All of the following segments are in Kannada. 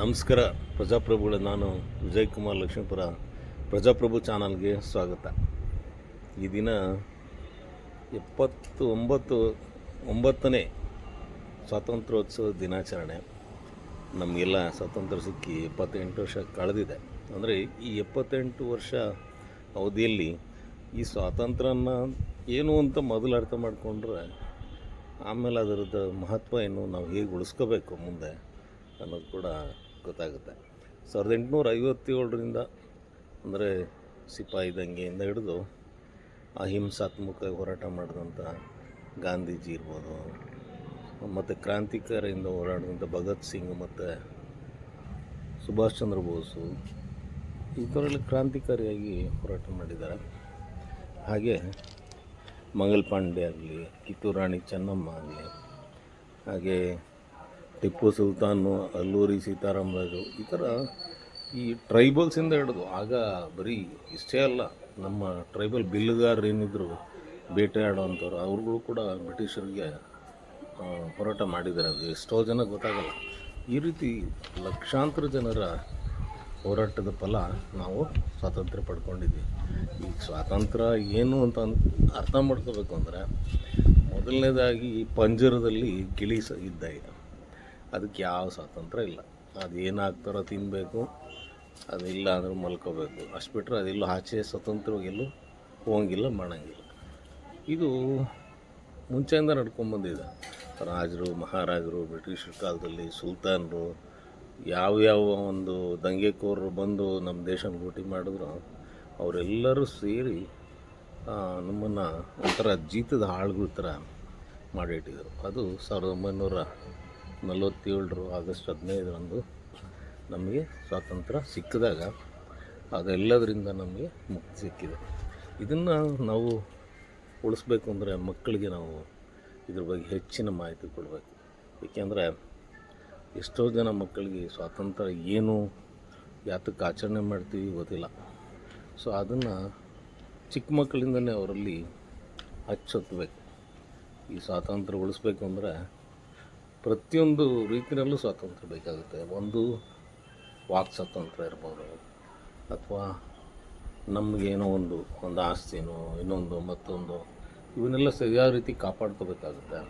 ನಮಸ್ಕಾರ ಪ್ರಜಾಪ್ರಭುಗಳ, ನಾನು ವಿಜಯ್ ಕುಮಾರ್ ಲಕ್ಷ್ಮೀಪುರ ಪ್ರಜಾಪ್ರಭು ಚಾನಲ್ಗೆ ಸ್ವಾಗತ. ಈ ದಿನ ಎಪ್ಪತ್ತು ಒಂಬತ್ತು ಒಂಬತ್ತನೇ ಸ್ವಾತಂತ್ರ್ಯೋತ್ಸವ ದಿನಾಚರಣೆ. ನಮಗೆಲ್ಲ ಸ್ವಾತಂತ್ರ್ಯ ಸಿಕ್ಕಿ ಎಪ್ಪತ್ತೆಂಟು ವರ್ಷ ಕಳೆದಿದೆ. ಅಂದರೆ ಈ ಎಪ್ಪತ್ತೆಂಟು ವರ್ಷ ಅವಧಿಯಲ್ಲಿ ಈ ಸ್ವಾತಂತ್ರ್ಯನ ಏನು ಅಂತ ಮೊದಲು ಅರ್ಥ ಮಾಡಿಕೊಂಡ್ರೆ ಆಮೇಲೆ ಅದರದ್ದು ಮಹತ್ವ ಏನು ನಾವು ಹೇಗೆ ಉಳಿಸ್ಕೋಬೇಕು ಮುಂದೆ ಅನ್ನೋದು ಕೂಡ ಗೊತ್ತಾಗುತ್ತೆ. ಸಾವಿರದ ಎಂಟುನೂರ ಐವತ್ತೇಳರಿಂದ ಅಂದರೆ ಸಿಪಾಯಿ ದಂಗೆಯಿಂದ ಹಿಡಿದು ಅಹಿಂಸಾತ್ಮಕ ಹೋರಾಟ ಮಾಡಿದಂಥ ಗಾಂಧೀಜಿ ಇರ್ಬೋದು, ಮತ್ತು ಕ್ರಾಂತಿಕಾರಿಯಿಂದ ಹೋರಾಡಿದಂಥ ಭಗತ್ ಸಿಂಗ್ ಮತ್ತು ಸುಭಾಷ್ ಚಂದ್ರ ಬೋಸು, ಈ ಥರಲ್ಲಿ ಕ್ರಾಂತಿಕಾರಿಯಾಗಿ ಹೋರಾಟ ಮಾಡಿದ್ದಾರೆ. ಹಾಗೆ ಮಂಗಲ್ ಪಾಂಡೆ ಆಗಲಿ, ಕಿತ್ತೂರು ರಾಣಿ ಚೆನ್ನಮ್ಮ ಆಗಲಿ, ಹಾಗೆ ಟಿಪ್ಪು ಸುಲ್ತಾನು, ಅಲ್ಲೂರಿ ಸೀತಾರಾಮರಾಜು, ಈ ಥರ ಈ ಟ್ರೈಬಲ್ಸಿಂದ ಹಿಡಿದು ಆಗ ಬರೀ ಇಷ್ಟೇ ಅಲ್ಲ, ನಮ್ಮ ಟ್ರೈಬಲ್ ಬಿಲ್ಲುಗಾರರು ಏನಿದ್ರು ಬೇಟೆಯಾಡುವಂಥವ್ರು ಅವ್ರುಗಳು ಕೂಡ ಬ್ರಿಟಿಷರಿಗೆ ಹೋರಾಟ ಮಾಡಿದ್ದಾರೆ. ಅದು ಎಷ್ಟೋ ಜನ ಗೊತ್ತಾಗಲ್ಲ. ಈ ರೀತಿ ಲಕ್ಷಾಂತರ ಜನರ ಹೋರಾಟದ ಫಲ ನಾವು ಸ್ವಾತಂತ್ರ್ಯ ಪಡ್ಕೊಂಡಿದ್ವಿ. ಈಗ ಸ್ವಾತಂತ್ರ್ಯ ಏನು ಅಂತ ಅರ್ಥ ಮಾಡ್ಕೋಬೇಕು ಅಂದರೆ, ಮೊದಲನೇದಾಗಿ ಈ ಪಂಜರದಲ್ಲಿ ಗಿಳಿ ಸ ಅದಕ್ಕೆ ಯಾವ ಸ್ವಾತಂತ್ರ್ಯ ಇಲ್ಲ. ಅದು ಏನಾಗ್ತಾರೋ ತಿನ್ನಬೇಕು ಅದಿಲ್ಲ ಅಂದ್ರೆ ಮಲ್ಕೋಬೇಕು. ಅಷ್ಟು ಬಿಟ್ಟರೆ ಅದೆಲ್ಲೂ ಆಚೆ ಸ್ವತಂತ್ರವಾಗೆಲ್ಲೂ ಹೋಗಂಗಿಲ್ಲ ಮಾಡಂಗಿಲ್ಲ ಇದು ಮುಂಚೆಯಿಂದ ನಡ್ಕೊಂಬಂದಿದೆ ರಾಜರು, ಮಹಾರಾಜರು, ಬ್ರಿಟಿಷರ ಕಾಲದಲ್ಲಿ ಸುಲ್ತಾನರು ಯಾವ್ಯಾವ ಒಂದು ದಂಗೆಕೋರರು ಬಂದು ನಮ್ಮ ದೇಶನ ಲೂಟಿ ಮಾಡಿದ್ರು, ಅವರೆಲ್ಲರೂ ಸೇರಿ ನಮ್ಮನ್ನು ಒಂಥರ ಜೀತದ ಆಳುಗಳ ಥರ ಮಾಡಿಟ್ಟಿದ್ರು. ಅದು ಸಾವಿರದ ಒಂಬೈನೂರ ನಲವತ್ತೇಳರು ಆಗಸ್ಟ್ ಹದಿನೈದರಂದು ನಮಗೆ ಸ್ವಾತಂತ್ರ್ಯ ಸಿಕ್ಕಿದಾಗ ಅದೆಲ್ಲದರಿಂದ ನಮಗೆ ಮುಕ್ತಿ ಸಿಕ್ಕಿದೆ. ಇದನ್ನು ನಾವು ಉಳಿಸ್ಬೇಕು ಅಂದರೆ ಮಕ್ಕಳಿಗೆ ನಾವು ಇದ್ರ ಬಗ್ಗೆ ಹೆಚ್ಚಿನ ಮಾಹಿತಿ ಕೊಡಬೇಕು. ಏಕೆಂದರೆ ಎಷ್ಟೋ ಜನ ಮಕ್ಕಳಿಗೆ ಸ್ವಾತಂತ್ರ್ಯ ಏನು, ಯಾತಕ್ಕೆ ಆಚರಣೆ ಮಾಡ್ತೀವಿ ಗೊತ್ತಿಲ್ಲ. ಸೊ ಅದನ್ನು ಚಿಕ್ಕ ಮಕ್ಕಳಿಂದಲೇ ಅವರಲ್ಲಿ ಹಚ್ಚೊತ್ತಬೇಕು ಈ ಸ್ವಾತಂತ್ರ್ಯ ಉಳಿಸ್ಬೇಕು ಅಂದರೆ ಪ್ರತಿಯೊಂದು ರೀತಿಯಲ್ಲೂ ಸ್ವಾತಂತ್ರ್ಯ ಬೇಕಾಗುತ್ತೆ. ಒಂದು ವಾಕ್ ಸ್ವಾತಂತ್ರ್ಯ ಇರ್ಬೋದು. ಅಥವಾ ನಮಗೇನೋ ಒಂದು ಒಂದು ಆಸ್ತಿನೋ, ಇನ್ನೊಂದು, ಮತ್ತೊಂದು, ಇವನ್ನೆಲ್ಲ ಸರಿಯಾದ ರೀತಿ ಕಾಪಾಡ್ಕೋಬೇಕಾಗುತ್ತೆ.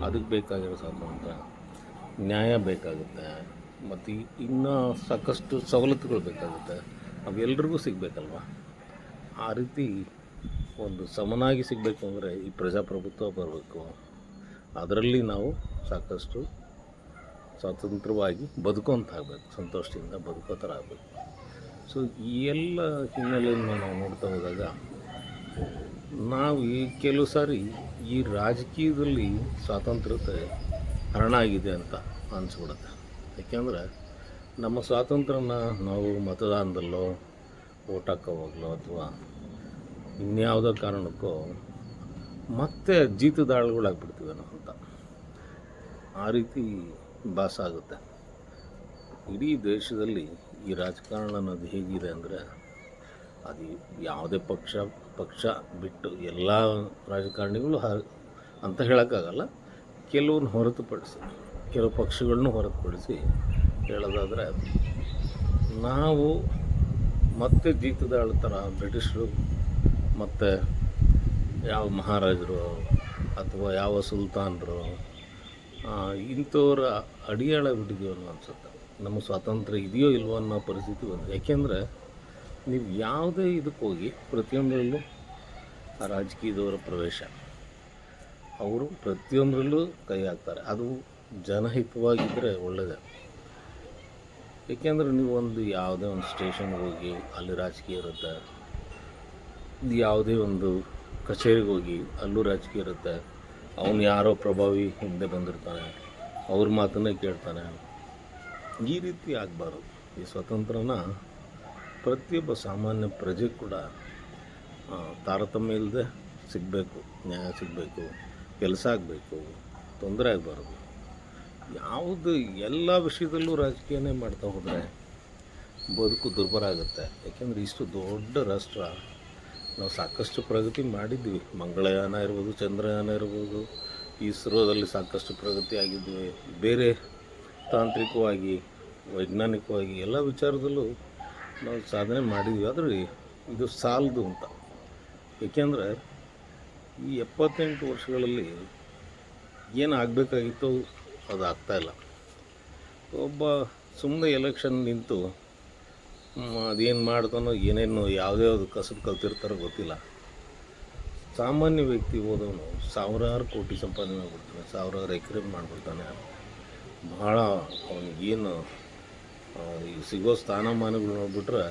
ಅದಕ್ಕೆ ಬೇಕಾಗಿರೋ ಸ್ವಾತಂತ್ರ್ಯ, ನ್ಯಾಯ ಬೇಕಾಗುತ್ತೆ. ಮತ್ತು ಇನ್ನೂ ಸಾಕಷ್ಟು ಸವಲತ್ತುಗಳು ಬೇಕಾಗುತ್ತೆ. ಅವೆಲ್ಲರಿಗೂ ಸಿಗಬೇಕಲ್ವ? ಆ ರೀತಿ ಒಂದು ಸಮನಾಗಿ ಸಿಗಬೇಕು ಅಂದರೆ ಈ ಪ್ರಜಾಪ್ರಭುತ್ವ ಬರಬೇಕು. ಅದರಲ್ಲಿ ನಾವು ಸಾಕಷ್ಟು ಸ್ವತಂತ್ರವಾಗಿ ಬದುಕೋಂತ ಆಗಬೇಕು ಸಂತೋಷದಿಂದ ಬದುಕೋ ಥರ ಆಗಬೇಕು ಸೊ ಈ ಎಲ್ಲ ಹಿನ್ನೆಲೆಯನ್ನು ನಾವು ನೋಡ್ತಾ ಹೋದಾಗ, ನಾವು ಈ ಕೆಲವು ಸಾರಿ ಈ ರಾಜಕೀಯದಲ್ಲಿ ಸ್ವಾತಂತ್ರ್ಯತೆ ಹರಣ ಆಗಿದೆ ಅಂತ ಅನಿಸ್ಬಿಡುತ್ತೆ. ಯಾಕೆಂದರೆ, ನಮ್ಮ ಸ್ವಾತಂತ್ರ್ಯನ ನಾವು ಮತದಾನದಲ್ಲೋ ಓಟ್ ಹಾಕೋವಾಗಲೋ ಅಥವಾ ಇನ್ಯಾವುದೋ ಕಾರಣಕ್ಕೋ ಮತ್ತೆ ಜೀತದಾಳುಗಳಾಗ್ಬಿಡ್ತೀವಿ ಅಂತ. ಆ ರೀತಿ ಭಾಸ ಆಗುತ್ತೆ. ಇಡೀ ದೇಶದಲ್ಲಿ ಈ ರಾಜಕಾರಣ ಅನ್ನೋದು ಹೇಗಿದೆ ಅಂದರೆ, ಅದು ಯಾವುದೇ ಪಕ್ಷ ಪಕ್ಷ ಬಿಟ್ಟು ಎಲ್ಲ ರಾಜಕಾರಣಿಗಳು ಅಂತ ಹೇಳೋಕ್ಕಾಗಲ್ಲ. ಕೆಲವನ್ನ ಹೊರತುಪಡಿಸಿ, ಕೆಲವು ಪಕ್ಷಗಳನ್ನು ಹೊರತುಪಡಿಸಿ ಹೇಳೋದಾದರೆ, ನಾವು ಮತ್ತೆ ಜೀತದಾಳ ಥರ ಬ್ರಿಟಿಷರು ಮತ್ತು ಯಾವ ಮಹಾರಾಜರು ಅಥವಾ ಯಾವ ಸುಲ್ತಾನರು ಇಂಥವ್ರ ಅಡಿಯಾಳ ಬಿಟ್ಟಿದ್ದೀವಿ ಅನ್ನೋ ಅನ್ಸುತ್ತೆ. ನಮ್ಮ ಸ್ವಾತಂತ್ರ್ಯ ಇದೆಯೋ ಇಲ್ವೋ ಅನ್ನೋ ಪರಿಸ್ಥಿತಿ ಬಂದು ಯಾಕೆಂದರೆ ನೀವು ಯಾವುದೇ ಇದಕ್ಕೆ ಹೋಗಿ ಪ್ರತಿಯೊಂದರಲ್ಲೂ ರಾಜಕೀಯದವರ ಪ್ರವೇಶ. ಅವರು ಪ್ರತಿಯೊಂದರಲ್ಲೂ ಕೈ ಹಾಕ್ತಾರೆ. ಅದು ಜನಹಿತವಾಗಿದ್ದರೆ ಒಳ್ಳೆಯದೇ ಏಕೆಂದರೆ ನೀವು ಒಂದು ಯಾವುದೇ ಒಂದು ಸ್ಟೇಷನ್ಗೆ ಹೋಗಿ ಅಲ್ಲಿ ರಾಜಕೀಯ ಇರುತ್ತೆ. ಯಾವುದೇ ಒಂದು ಕಚೇರಿಗೆ ಹೋಗಿ ಅಲ್ಲೂ ರಾಜಕೀಯ ಇರುತ್ತೆ. ಅವನು ಯಾರೋ ಪ್ರಭಾವಿ ಹಿಂದೆ ಬಂದಿರ್ತಾನೆ. ಅವ್ರ ಮಾತನ್ನೇ ಕೇಳ್ತಾನೆ. ಈ ರೀತಿ ಆಗಬಾರ್ದು. ಈ ಸ್ವತಂತ್ರನ ಪ್ರತಿಯೊಬ್ಬ ಸಾಮಾನ್ಯ ಪ್ರಜೆ ಕೂಡ ತಾರತಮ್ಯ ಇಲ್ಲದೆ ಸಿಗಬೇಕು, ನ್ಯಾಯ ಸಿಗಬೇಕು, ಕೆಲಸ ಆಗಬೇಕು, ತೊಂದರೆ ಆಗಬಾರ್ದು. ಯಾವುದು ಎಲ್ಲ ವಿಷಯದಲ್ಲೂ ರಾಜಕೀಯನೇ ಮಾಡ್ತಾ ಹೋದರೆ ಬದುಕು ದುರ್ಬರ ಆಗುತ್ತೆ. ಯಾಕೆಂದರೆ ಇಷ್ಟು ದೊಡ್ಡ ರಾಷ್ಟ್ರ ನಾವು ಸಾಕಷ್ಟು ಪ್ರಗತಿ ಮಾಡಿದ್ವಿ. ಮಂಗಳಯಾನ ಇರ್ಬೋದು, ಚಂದ್ರಯಾನ ಇರ್ಬೋದು ಇಸ್ರೋದಲ್ಲಿ ಸಾಕಷ್ಟು ಪ್ರಗತಿ ಆಗಿದ್ವಿ. ಬೇರೆ ತಾಂತ್ರಿಕವಾಗಿ, ವೈಜ್ಞಾನಿಕವಾಗಿ ಎಲ್ಲ ವಿಚಾರದಲ್ಲೂ ನಾವು ಸಾಧನೆ ಮಾಡಿದ್ವಿ. ಆದರೆ ಇದು ಸಾಲದು ಅಂತ. ಏಕೆಂದರೆ ಈ ಎಪ್ಪತ್ತೆಂಟು ವರ್ಷಗಳಲ್ಲಿ ಏನು ಆಗಬೇಕಾಗಿತ್ತು ಅದು ಆಗ್ತಾಯಿಲ್ಲ ಒಬ್ಬ ಸುಮ್ಮನೆ ಎಲೆಕ್ಷನ್ ನಿಂತು ಅದೇನು ಮಾಡ್ತಾನೋ ಏನೇನು ಯಾವುದ್ಯಾವ್ದು ಕಸಬು ಕಲ್ತಿರ್ತಾರೋ ಗೊತ್ತಿಲ್ಲ. ಸಾಮಾನ್ಯ ವ್ಯಕ್ತಿ ಹೋದವನು ಸಾವಿರಾರು ಕೋಟಿ ಸಂಪಾದನೆ ಮಾಡ್ಬಿಡ್ತಾನೆ, ಸಾವಿರಾರು ಎಕರೆ ಮಾಡಿಬಿಡ್ತಾನೆ. ಭಾಳ ಅವನಿಗೇನು ಈಗ ಸಿಗೋ ಸ್ಥಾನಮಾನಗಳು ನೋಡಿಬಿಟ್ರೆ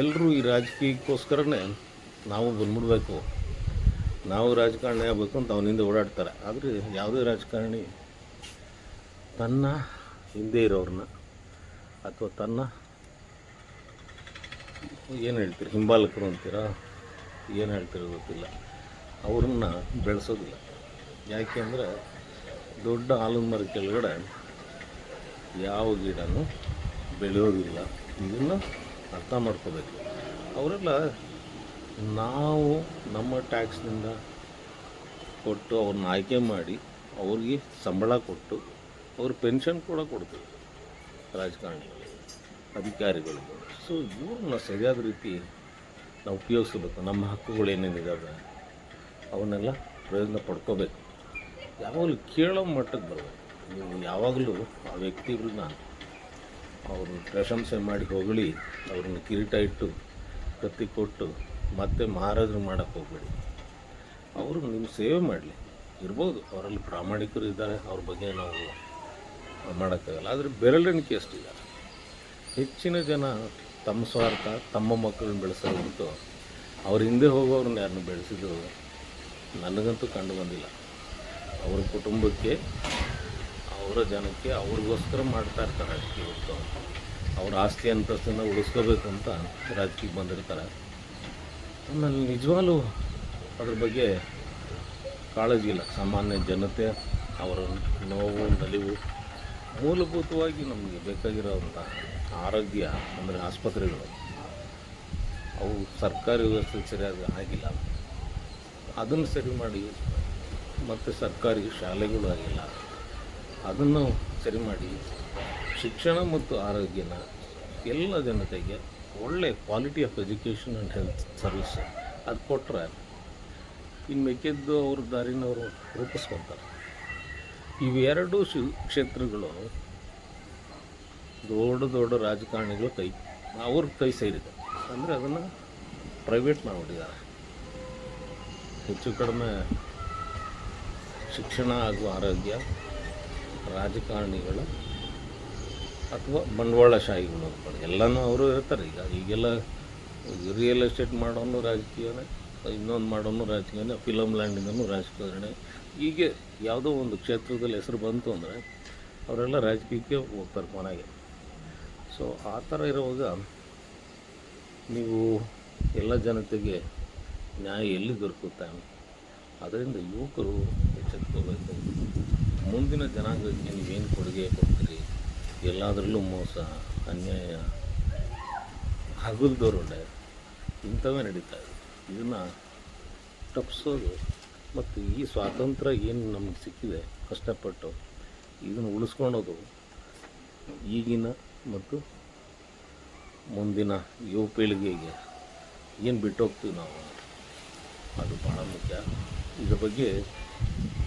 ಎಲ್ಲರೂ ಈ ರಾಜಕೀಯಕ್ಕೋಸ್ಕರನೇ ನಾವು ಬಂದ್ಬಿಡ್ಬೇಕು. ನಾವು ರಾಜಕಾರಣಿ ಆಗಬೇಕು ಅಂತ ಅವನಿಂದ ಓಡಾಡ್ತಾರೆ. ಆದರೆ ಯಾವುದೇ ರಾಜಕಾರಣಿ ತನ್ನ ಹಿಂದೆ ಇರೋರನ್ನ ಅಥವಾ ತನ್ನ ಏನು ಹೇಳ್ತೀರಿ? ಹಿಂಬಾಲಕರು ಅಂತೀರಾ? ಏನು ಹೇಳ್ತೀರ ಗೊತ್ತಿಲ್ಲ. ಅವ್ರನ್ನ ಬೆಳೆಸೋದಿಲ್ಲ. ಯಾಕೆ ಅಂದರೆ ದೊಡ್ಡ ಆಲದ ಮರ ಕೆಳಗಡೆ ಯಾವ ಗಿಡನೂ ಬೆಳೆಯೋದಿಲ್ಲ. ಇದನ್ನು ಅರ್ಥ ಮಾಡ್ಕೋಬೇಕು. ಅವರೆಲ್ಲ ನಾವು ನಮ್ಮ ಟ್ಯಾಕ್ಸ್ನಿಂದ ಕೊಟ್ಟು ಅವ್ರನ್ನ ಆಯ್ಕೆ ಮಾಡಿ ಅವ್ರಿಗೆ ಸಂಬಳ ಕೊಟ್ಟು ಅವ್ರ ಪೆನ್ಷನ್ ಕೂಡ ಕೊಡ್ತೀವಿ ರಾಜಕಾರಣಿಗಳು. ಅಧಿಕಾರಿಗಳಿಗೆ ಸೊ ಇವ್ರನ್ನ ಸರಿಯಾದ ರೀತಿ ನಾವು ಉಪಯೋಗಿಸ್ಬೇಕು ನಮ್ಮ ಹಕ್ಕುಗಳು ಏನೇನಿದ್ದಾವೆ ಅವನ್ನೆಲ್ಲ ಪ್ರಯೋಜನ ಪಡ್ಕೋಬೇಕು. ಯಾವಾಗಲೂ ಕೇಳೋ ಮಟ್ಟಕ್ಕೆ ಬರಬೇಕು. ನೀವು ಯಾವಾಗಲೂ ಆ ವ್ಯಕ್ತಿಗಳನ್ನ ಅವ್ರನ್ನ ಪ್ರಶಂಸೆ ಮಾಡಿ ಹೊಗಳಿ, ಅವ್ರನ್ನ ಕಿರೀಟ ಇಟ್ಟು, ಕತ್ತಿ ಕೊಟ್ಟು, ಮತ್ತೆ ಮಹಾರಾಜರು ಮಾಡೋಕ್ಕೆ ಹೋಗಬೇಡಿ. ಅವರು ನಿಮ್ಮ ಸೇವೆ ಮಾಡಲಿ. ಇರ್ಬೋದು, ಅವರಲ್ಲಿ ಪ್ರಾಮಾಣಿಕರು ಇದ್ದಾರೆ, ಅವ್ರ ಬಗ್ಗೆ ನಾವು ಮಾಡೋಕ್ಕಾಗಲ್ಲ. ಆದರೆ ಬೆರಳೆಣಿಕೆ ಅಷ್ಟಿದ್ದಾರೆ ಹೆಚ್ಚಿನ ಜನ ತಮ್ಮ ಸ್ವಾರ್ಥ, ತಮ್ಮ ಮಕ್ಕಳನ್ನ ಬೆಳೆಸೋ ಹೊರತು ಅವ್ರ ಹಿಂದೆ ಹೋಗೋರನ್ನ ಯಾರನ್ನು ಬೆಳೆಸಿದ್ರು ನನಗಂತೂ ಕಂಡು ಬಂದಿಲ್ಲ. ಅವ್ರ ಕುಟುಂಬಕ್ಕೆ, ಅವರ ಜನಕ್ಕೆ ಅವ್ರಿಗೋಸ್ಕರ ಮಾಡ್ತಾ ಇರ್ತಾರೆ ರಾಜಕೀಯ ಹೊರತು. ಅವ್ರ ಆಸ್ತಿ ಅಂತಸ್ತನ್ನು ಉಳಿಸ್ಕೋಬೇಕು ಅಂತ ರಾಜಕೀಯಕ್ಕೆ ಬಂದಿರ್ತಾರೆ. ಆಮೇಲೆ ನಿಜವಾಗ್ಲೂ ಅದ್ರ ಬಗ್ಗೆ ಕಾಳಜಿ ಇಲ್ಲ. ಸಾಮಾನ್ಯ ಜನತೆ, ಅವರ ನೋವು, ನಲಿವು ಮೂಲಭೂತವಾಗಿ ನಮಗೆ ಬೇಕಾಗಿರೋವಂಥ ಆರೋಗ್ಯ ಅಂದರೆ ಆಸ್ಪತ್ರೆಗಳು, ಅವು ಸರ್ಕಾರಿ ವ್ಯವಸ್ಥೆ ಸರಿಯಾಗಿ ಆಗಿಲ್ಲ. ಅದನ್ನು ಸರಿ ಮಾಡಿ, ಮತ್ತು ಸರ್ಕಾರಿ ಶಾಲೆಗಳು ಆಗಿಲ್ಲ. ಅದನ್ನು ಸರಿ ಮಾಡಿ, ಶಿಕ್ಷಣ ಮತ್ತು ಆರೋಗ್ಯನ ಎಲ್ಲ ಜನತೆಗೆ ಒಳ್ಳೆ quality of education and health service ಅದು ಕೊಟ್ಟರೆ ಇನ್ನು ಮಿಕ್ಕಿದ್ದು ಅವ್ರ ದಾರಿನವರು ರೂಪಿಸ್ಕೊತಾರೆ. ಇವೆರಡೂ ಶಿ, ಕ್ಷೇತ್ರಗಳು ದೊಡ್ಡ ದೊಡ್ಡ ರಾಜಕಾರಣಿಗಳು ಕೈ, ಅವ್ರ ಕೈ ಸೇರಿದೆ. ಅಂದರೆ ಅದನ್ನು ಪ್ರೈವೇಟ್ ಮಾಡಿಬಿಟ್ಟಿದ್ದಾರೆ. ಹೆಚ್ಚು ಕಡಿಮೆ ಶಿಕ್ಷಣ ಹಾಗೂ ಆರೋಗ್ಯ, ರಾಜಕಾರಣಿಗಳು ಅಥವಾ ಬಂಡವಾಳಶಾಹಿಗಳು ಅಂದ್ಕೊಂಡು ಎಲ್ಲನೂ ಅವರು ಇರ್ತಾರೆ. ಈಗ ಈಗೆಲ್ಲ ರಿಯಲ್ ಎಸ್ಟೇಟ್ ಮಾಡೋನು ರಾಜಕೀಯನೇ ಇನ್ನೊಂದು ಮಾಡೋನು ರಾಜಕೀಯನೇ ಫಿಲಮ್ ಲ್ಯಾಂಡಿಂದನೂ ರಾಜಕಾರಣಿ ಹೀಗೆ ಯಾವುದೋ ಒಂದು ಕ್ಷೇತ್ರದಲ್ಲಿ ಹೆಸರು ಬಂತು ಅಂದರೆ ಅವರೆಲ್ಲ ರಾಜಕೀಯಕ್ಕೆ ಹೋಗ್ತಾರೆ ಕೊನೆಗೆ ಸೊ ಆ ಥರ ಇರುವಾಗ ನೀವು ಎಲ್ಲ ಜನತೆಗೆ ನ್ಯಾಯ ಎಲ್ಲಿ ದೊರಕುತ್ತೆ? ಅದರಿಂದ ಯುವಕರು ಎಚ್ಚೆತ್ಕೋಬೇಕು ಮುಂದಿನ ಜನಾಂಗಕ್ಕೆ ನೀವೇನು ಕೊಡುಗೆ ಕೊಡ್ತೀರಿ? ಎಲ್ಲದರಲ್ಲೂ ಮೋಸ, ಅನ್ಯಾಯ ಹಗಲ್ದೋರುಂಡೆ ಇಂಥವೇ ನಡೀತಾ ಇದೆ. ಇದನ್ನು ತಪ್ಪಿಸೋದು ಮತ್ತು ಈ ಸ್ವಾತಂತ್ರ್ಯ ಏನು ನಮಗೆ ಸಿಕ್ಕಿದೆ ಕಷ್ಟಪಟ್ಟು, ಇದನ್ನು ಉಳಿಸ್ಕೊಳೋದು ಈಗಿನ ಮತ್ತು ಮುಂದಿನ ಯುವ ಪೀಳಿಗೆಗೆ ಏನು ಬಿಟ್ಟು ಹೋಗ್ತೀವಿ ನಾವು? ಅದು ಭಾಳ ಮುಖ್ಯ. ಇದ್ರ ಬಗ್ಗೆ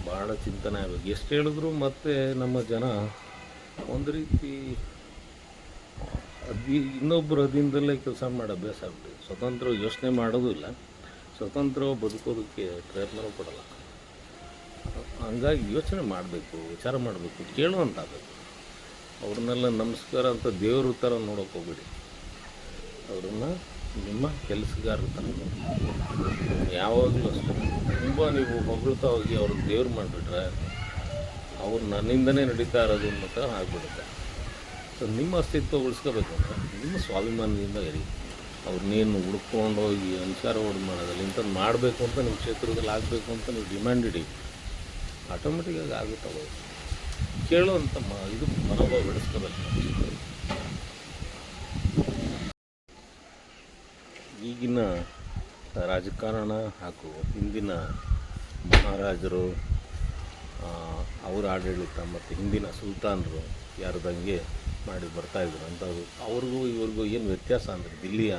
ಭಾಳ ಚಿಂತನೆ ಆಗಬೇಕು. ಎಷ್ಟು ಹೇಳಿದ್ರು ಮತ್ತೆ ನಮ್ಮ ಜನ ಒಂದು ರೀತಿ ಅದಿ ಇನ್ನೊಬ್ಬರ ಅದಿಂದಲೇ ಕೆಲಸ ಮಾಡೋ ಅಭ್ಯಾಸ ಆಗ್ಬಿಟ್ಟಿದೆ. ಸ್ವತಂತ್ರ ಯೋಚನೆ ಮಾಡೋದು ಇಲ್ಲ. ಸ್ವತಂತ್ರ ಬದುಕೋದಕ್ಕೆ ಪ್ರಯತ್ನವೂ ಪಡಲ್ಲ. ಹಂಗಾಗಿ ಯೋಚನೆ ಮಾಡಬೇಕು, ವಿಚಾರ ಮಾಡಬೇಕು, ಕೇಳುವಂತಾಗಬೇಕು. ಅವ್ರನ್ನೆಲ್ಲ ನಮಸ್ಕಾರ ಅಂತ ದೇವ್ರ ಥರ ನೋಡೋಕೆ ಹೋಗ್ಬೇಡಿ. ಅವ್ರನ್ನ ನಿಮ್ಮ ಕೆಲಸಗಾರರ ಥರ ಯಾವಾಗಲೂ ಅಷ್ಟೇ. ತುಂಬ ನೀವು ಹೊಗಳ್ತಾ ಹೋಗಿ ಅವ್ರನ್ನ ದೇವ್ರು ಮಾಡಿಬಿಟ್ರೆ ಅವ್ರು ನನ್ನಿಂದನೇ ನಡೀತಾ ಇರೋದು ಥರ ಆಗಿಬಿಡುತ್ತೆ. ಸೊ ನಿಮ್ಮ ಅಸ್ತಿತ್ವ ಉಳಿಸ್ಕೋಬೇಕು ಅಂದರೆ ನಿಮ್ಮ ಸ್ವಾಭಿಮಾನದಿಂದ ಇರಿ. ಅವ್ರನ್ನೇನು ಹುಡ್ಕೊಂಡು ಹೋಗಿ ಅನುಸಾರ ಓಡ್ ಮಾಡೋದಲ್ಲ ಇಂಥದ್ದು ಮಾಡಬೇಕು ಅಂತ ನಿಮ್ಮ ಕ್ಷೇತ್ರದಲ್ಲಿ ಆಗಬೇಕು ಅಂತ ನೀವು ಡಿಮ್ಯಾಂಡ್ ಇಡಿ. ಆಟೋಮೆಟಿಕ್ಕಾಗಿ ಆಗುತ್ತವೆ ಕೇಳುವಂಥ ಮ ಇದು ಮನೋಭಾವ ಬೆಳೆಸ್ಕೋಬೇಕು. ಈಗಿನ ರಾಜಕಾರಣ ಹಾಗೂ ಹಿಂದಿನ ಮಹಾರಾಜರು ಅವರ ಆಡಳಿತ ಮತ್ತು ಹಿಂದಿನ ಸುಲ್ತಾನರು ಯಾರ್ದಂಗೆ ಮಾಡಿ ಬರ್ತಾಯಿದ್ರು ಅಂಥವ್ರು ಅವ್ರಿಗೂ ಇವ್ರಿಗೂ ಏನು ವ್ಯತ್ಯಾಸ ಅಂದರೆ ದಿಲ್ಲಿಯ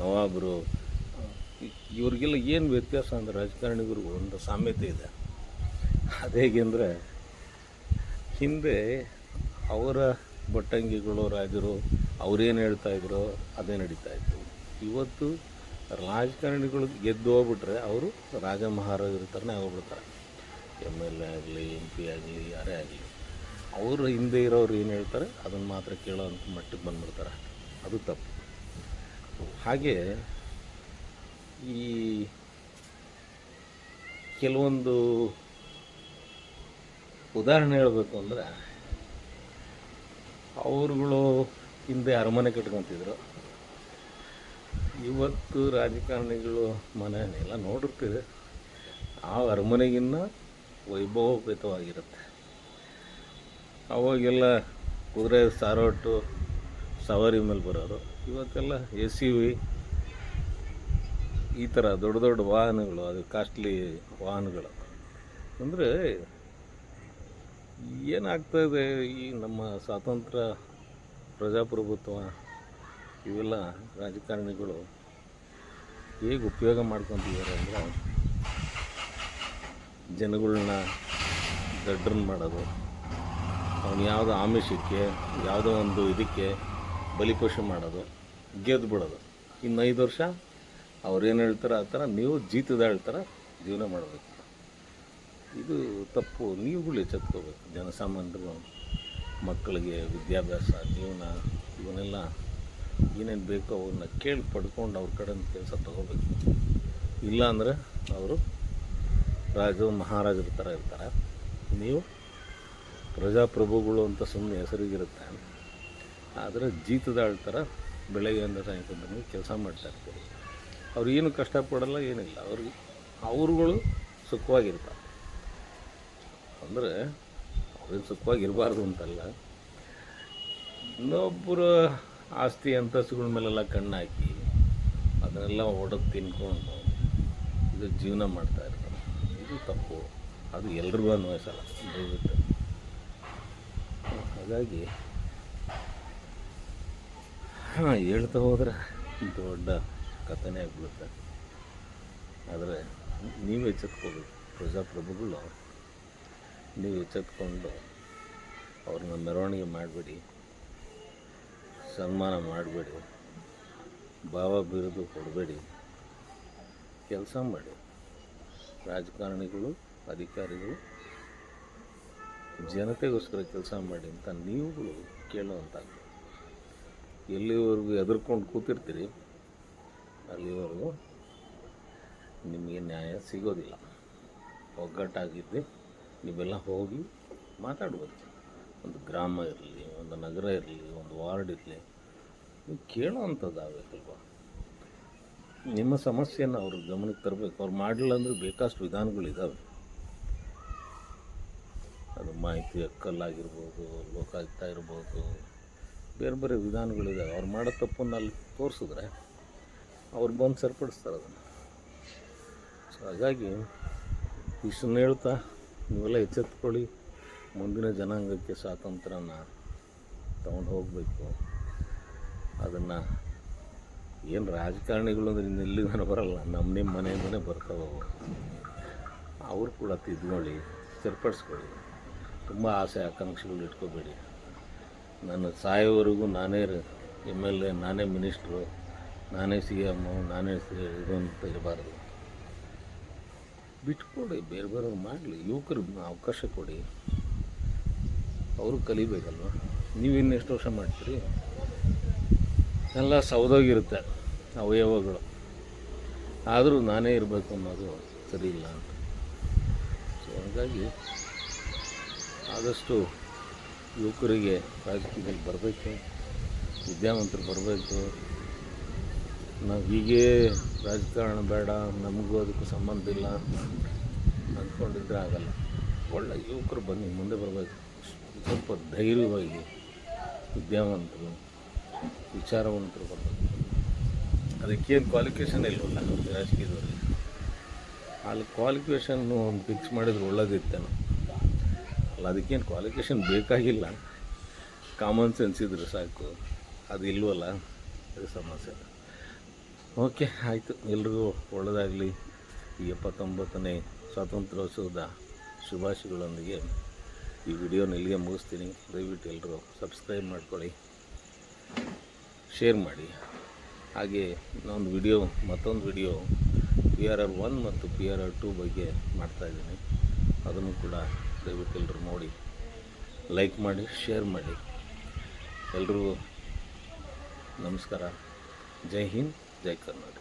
ನವಾಬರು, ಇವ್ರಿಗೆಲ್ಲ ಏನು ವ್ಯತ್ಯಾಸ ಅಂದರೆ ರಾಜಕಾರಣಿಗರಿಗೂ ಒಂದು ಸಾಮ್ಯತೆ ಇದೆ. ಅದು ಹೇಗೆ ಅಂದರೆ ಹಿಂದೆ ಅವರ ಬಟ್ಟಂಗಿಗಳು ರಾಜರು ಅವ್ರೇನು ಹೇಳ್ತಾ ಇದ್ರೋ ಅದೇ ನಡೀತಾ ಇತ್ತು. ಇವತ್ತು ರಾಜಕಾರಣಿಗಳು ಗೆದ್ದು ಹೋಗ್ಬಿಟ್ರೆ ಅವರು ರಾಜ ಮಹಾರಾಜರ ಥರನೇ ಆಗೋಗ್ಬಿಡ್ತಾರೆ ಎಂ ಎಲ್ ಎ ಆಗಲಿ, ಎಂ ಪಿ ಆಗಲಿ, ಯಾರೇ ಆಗಲಿ. ಅವರು ಹಿಂದೆ ಇರೋರು ಏನು ಹೇಳ್ತಾರೆ? ಅದನ್ನು ಮಾತ್ರ ಕೇಳೋ ಅಂತ ಮಟ್ಟಕ್ಕೆ ಬಂದ್ಬಿಡ್ತಾರೆ. ಅದು ತಪ್ಪು. ಹಾಗೆ ಈ ಕೆಲವೊಂದು ಉದಾಹರಣೆ ಹೇಳಬೇಕು ಅಂದರೆ, ಅವರುಗಳು ಹಿಂದೆ ಅರಮನೆ ಕಟ್ಕೊತಿದ್ರು. ಇವತ್ತು ರಾಜಕಾರಣಿಗಳು ಮನೆಯನ್ನೆಲ್ಲ ನೋಡಿರ್ತೀರಿ. ಆ ಅರಮನೆಗಿನ್ನ ವೈಭವೋಪೇತವಾಗಿರುತ್ತೆ. ಅವಾಗೆಲ್ಲ ಕುದುರೆ, ಸಾರೋಟು, ಸವಾರಿ ಮೇಲೆ ಬರೋರು, ಇವತ್ತೆಲ್ಲ ಎ ಸಿ ವಿ, ಈ ಥರ ದೊಡ್ಡ ದೊಡ್ಡ ವಾಹನಗಳು, ಅದು ಕಾಸ್ಟ್ಲಿ ವಾಹನಗಳು. ಅಂದರೆ ಏನಾಗ್ತಾಯಿದೆ? ಈ ನಮ್ಮ ಸ್ವಾತಂತ್ರ್ಯ, ಪ್ರಜಾಪ್ರಭುತ್ವ, ಇವೆಲ್ಲ ರಾಜಕಾರಣಿಗಳು ಹೇಗೆ ಉಪಯೋಗ ಮಾಡ್ಕೊತಿದ್ದಾರೆ ಅಂದರೆ ಜನಗಳನ್ನ ದಡ್ರನ್ ಮಾಡೋದು. ಅವ್ನು ಯಾವುದೋ ಆಮಿಷಕ್ಕೆ, ಯಾವುದೋ ಒಂದು ಇದಕ್ಕೆ ಬಲಿಪಶು ಮಾಡೋದು, ಗೆದ್ದು ಬಿಡೋದು. ಇನ್ನು ಐದು ವರ್ಷ ಅವ್ರೇನು ಹೇಳ್ತಾರೆ ಆ ಥರ, ನೀವು ಜೀತದ ಹೇಳ್ತಾರೆ, ಜೀವನ ಮಾಡಬೇಕು. ಇದು ತಪ್ಪು. ನೀವುಗಳು ಎಚ್ಚೆತ್ಕೋಬೇಕು. ಜನಸಾಮಾನ್ಯರು, ಮಕ್ಕಳಿಗೆ ವಿದ್ಯಾಭ್ಯಾಸ, ಜೀವನ, ಇವನ್ನೆಲ್ಲ ಏನೇನು ಬೇಕೋ ಅವನ್ನ ಕೇಳಿ ಪಡ್ಕೊಂಡು ಅವ್ರ ಕಡೆ ಕೆಲಸ ತಗೋಬೇಕು. ಇಲ್ಲ ಅಂದರೆ ಅವರು ರಾಜ ಮಹಾರಾಜರ ಥರ ಇರ್ತಾರೆ. ನೀವು ಪ್ರಜಾಪ್ರಭುಗಳು ಅಂತ ಸುಮ್ಮನೆ ಹೆಸರಿಗಿರುತ್ತೆ. ಆದರೆ ಜೀತದಾಳ್ ಥರ ಬೆಳಗ್ಗೆಯಿಂದ ಸಾಯಂಕಾಲ ಕೆಲಸ ಮಾಡ್ತಾ ಇರ್ತಾರೆ. ಅವ್ರು ಏನು ಕಷ್ಟಪಡಲ್ಲ ಏನಿಲ್ಲ. ಅವ್ರಿಗೆ ಅವ್ರುಗಳು ಸುಖವಾಗಿರ್ತಾರೆ. ಅಂದರೆ ಅವ್ರೇನು ಸುಖವಾಗಿರಬಾರ್ದು ಅಂತಲ್ಲ. ಇನ್ನೊಬ್ಬರ ಆಸ್ತಿ ಅಂತಸ್ತುಗಳ ಮೇಲೆಲ್ಲ ಕಣ್ಣು ಹಾಕಿ ಅದನ್ನೆಲ್ಲ ಒಡೆದು ತಿನ್ಕೊಂಡು ಇದು ಜೀವನ ಮಾಡ್ತಾ ಇರ್ತಾರೆ ಇದು ತಪ್ಪು. ಅದು ಎಲ್ರಿಗೂ ಅನ್ವಯಿಸಲ್ಲ, ದಯವಿಟ್ಟು. ಹಾಗಾಗಿ ಹಾಂ, ಹೇಳ್ತಾ ಹೋದ್ರೆ ದೊಡ್ಡ ಕಥೆನೇ ಆಗ್ಬಿಡುತ್ತೆ. ಆದರೆ ನೀವೇ ಎಚ್ಚೆತ್ಕೋಬೇಕು ಪ್ರಜಾಪ್ರಭುಗಳು. ನೀವು ಎಚ್ಚೆತ್ಕೊಂಡು ಅವ್ರನ್ನ ಮೆರವಣಿಗೆ ಮಾಡಬೇಡಿ. ಸನ್ಮಾನ ಮಾಡಬೇಡಿ. ಭಾವ ಬಿರುದು ಕೊಡಬೇಡಿ. ಕೆಲಸ ಮಾಡಿ. ರಾಜಕಾರಣಿಗಳು, ಅಧಿಕಾರಿಗಳು, ಜನತೆಗೋಸ್ಕರ ಕೆಲಸ ಮಾಡಿ ಅಂತ ನೀವುಗಳು ಕೇಳುವಂಥದ್ದು ಎಲ್ಲಿವರೆಗೂ ಎದುರ್ಕೊಂಡು ಕೂತಿರ್ತೀರಿ, ಅಲ್ಲಿವರೆಗೂ ನಿಮಗೆ ನ್ಯಾಯ ಸಿಗೋದಿಲ್ಲ. ಒಗ್ಗಟ್ಟಾಗಿದ್ದೆ ನೀವೆಲ್ಲ ಹೋಗಿ ಮಾತಾಡ್ಬೋದು. ಒಂದು ಗ್ರಾಮ ಇರಲಿ, ಒಂದು ನಗರ ಇರಲಿ, ಒಂದು ವಾರ್ಡ್ ಇರಲಿ, ನೀವು ಆಗಬೇಕಲ್ವ ನಿಮ್ಮ ಸಮಸ್ಯೆಯನ್ನು ಅವ್ರ ಗಮನಕ್ಕೆ ತರಬೇಕು. ಅವ್ರು ಮಾಡಲಿಲ್ಲ ಅಂದರೆ ಬೇಕಾಷ್ಟು ವಿಧಾನಗಳಿದ್ದಾವೆ ಅದು ಮಾಹಿತಿ ಹಕ್ಕಲ್ಲಾಗಿರ್ಬೋದು, ಲೋಕಾಯುಕ್ತ ಇರ್ಬೋದು, ಬೇರೆ ಬೇರೆ ವಿಧಾನಗಳಿದ್ದಾವೆ ಅವ್ರು ಮಾಡೋ ತಪ್ಪನ್ನು ಅಲ್ಲಿ ತೋರಿಸಿದ್ರೆ ಅವ್ರು ಬಂದು ಸರಿಪಡಿಸ್ತಾರೆ ಅದನ್ನು. ಸೊ ಹಾಗಾಗಿ ಇಷ್ಟನ್ನು ಹೇಳ್ತಾ ನೀವೆಲ್ಲ ಎಚ್ಚೆತ್ಕೊಳ್ಳಿ. ಮುಂದಿನ ಜನಾಂಗಕ್ಕೆ ಸ್ವಾತಂತ್ರ್ಯನ ತಗೊಂಡು ಹೋಗಬೇಕು. ಅದನ್ನು ಏನು ರಾಜಕಾರಣಿಗಳು ಅಂದರೆ ಇನ್ನೆಲ್ಲಿ ನಾನು ಬರಲ್ಲ. ನಮ್ಮ ನಿಮ್ಮ ಮನೆಯಿಂದನೇ ಬರ್ತಾವೆ ಅವರು. ಅವ್ರು ಕೂಡ ತಿದ್ಕೊಳ್ಳಿ ಸರಿಪಡಿಸ್ಕೊಳ್ಳಿ ತುಂಬ ಆಸೆ, ಆಕಾಂಕ್ಷೆಗಳು ಇಟ್ಕೋಬೇಡಿ. ನಾನು ಸಾಯೋವರೆಗೂ ನಾನೇ ಎಂ ಎಲ್ ಎ, ನಾನೇ ಮಿನಿಸ್ಟ್ರು, ನಾನೇ ಸಿ ಎಮ್ಮು ನಾನೇ ಸಿ ಇದು ಅಂತ ಇರಬಾರ್ದು. ಬಿಟ್ಕೊಡಿ, ಬೇರೆ ಬೇರೆಯವ್ರು ಮಾಡಲಿ. ಯುವಕರಿಗೆ ಅವಕಾಶ ಕೊಡಿ. ಅವರು ಕಲಿಬೇಕಲ್ವ? ನೀವಿನ್ನು ಎಷ್ಟು ವರ್ಷ ಮಾಡ್ತೀರಿ? ಎಲ್ಲ ಸೌದೋಗಿರುತ್ತೆ ಅವಯವಗಳು. ಆದರೂ ನಾನೇ ಇರಬೇಕು ಅನ್ನೋದು ಸರಿ ಇಲ್ಲ ಅಂತ. ಸೊ ಹಾಗಾಗಿ ಆದಷ್ಟು ಯುವಕರಿಗೆ ರಾಜಕೀಯದಲ್ಲಿ ಬರಬೇಕು, ವಿದ್ಯಾವಂತರು ಬರಬೇಕು ನಾವು ಹೀಗೆ ರಾಜಕಾರಣ ಬೇಡ, ನಮಗೂ ಅದಕ್ಕೂ ಸಂಬಂಧ ಇಲ್ಲ ಅಂದ್ಕೊಂಡಿದ್ರೆ ಆಗಲ್ಲ. ಒಳ್ಳೆ ಯುವಕರು ಬನ್ನಿ, ಮುಂದೆ ಬರಬೇಕು. ಸ್ವಲ್ಪ ಧೈರ್ಯವಾಗಿ ವಿದ್ಯಾವಂತರು, ವಿಚಾರವಂತರು ಬರಬೇಕು. ಅದಕ್ಕೇನು ಕ್ವಾಲಿಫಿಕೇಷನ್ ಇಲ್ವಲ್ಲ ರಾಜಕೀಯದವ್ರಿಗೆ? ಅಲ್ಲಿ ಕ್ವಾಲಿಫಿಕೇಷನ್ನು ಒಂದು ಫಿಕ್ಸ್ ಮಾಡಿದ್ರೆ ಒಳ್ಳೇದಿತ್ತೇನು. ಅಲ್ಲ, ಅದಕ್ಕೇನು ಕ್ವಾಲಿಫಿಕೇಷನ್ ಬೇಕಾಗಿಲ್ಲ. ಕಾಮನ್ ಸೆನ್ಸ್ ಇದ್ರೆ ಸಾಕು. ಅದು ಇಲ್ವಲ್ಲ, ಅದು ಸಮಸ್ಯೆ. ಓಕೆ, ಆಯಿತು. ಎಲ್ರಿಗೂ ಒಳ್ಳೆಯದಾಗಲಿ ಈ ಎಪ್ಪತ್ತೊಂಬತ್ತನೇ ಸ್ವಾತಂತ್ರ್ಯೋತ್ಸವದ ಶುಭಾಶಯಗಳೊಂದಿಗೆ ಈ ವಿಡಿಯೋನ ಇಲ್ಲಿಗೆ ಮುಗಿಸ್ತೀನಿ. ದಯವಿಟ್ಟು ಎಲ್ಲರೂ ಸಬ್ಸ್ಕ್ರೈಬ್ ಮಾಡ್ಕೊಳ್ಳಿ, ಶೇರ್ ಮಾಡಿ. ಹಾಗೆ ಇನ್ನೊಂದು ವಿಡಿಯೋ, ಮತ್ತೊಂದು video P R R one ಮತ್ತು ಪಿ ಆರ್ ಆರ್ ಟು ಬಗ್ಗೆ ಮಾಡ್ತಾಯಿದ್ದೀನಿ ಅದನ್ನು ಕೂಡ ದಯವಿಟ್ಟು ಎಲ್ಲರೂ ನೋಡಿ. ಲೈಕ್ ಮಾಡಿ, ಶೇರ್ ಮಾಡಿ. ಎಲ್ರಿಗೂ ನಮಸ್ಕಾರ. ಜೈ ಹಿಂದ್. ಜೈ ಕರ್ನಾಟಕ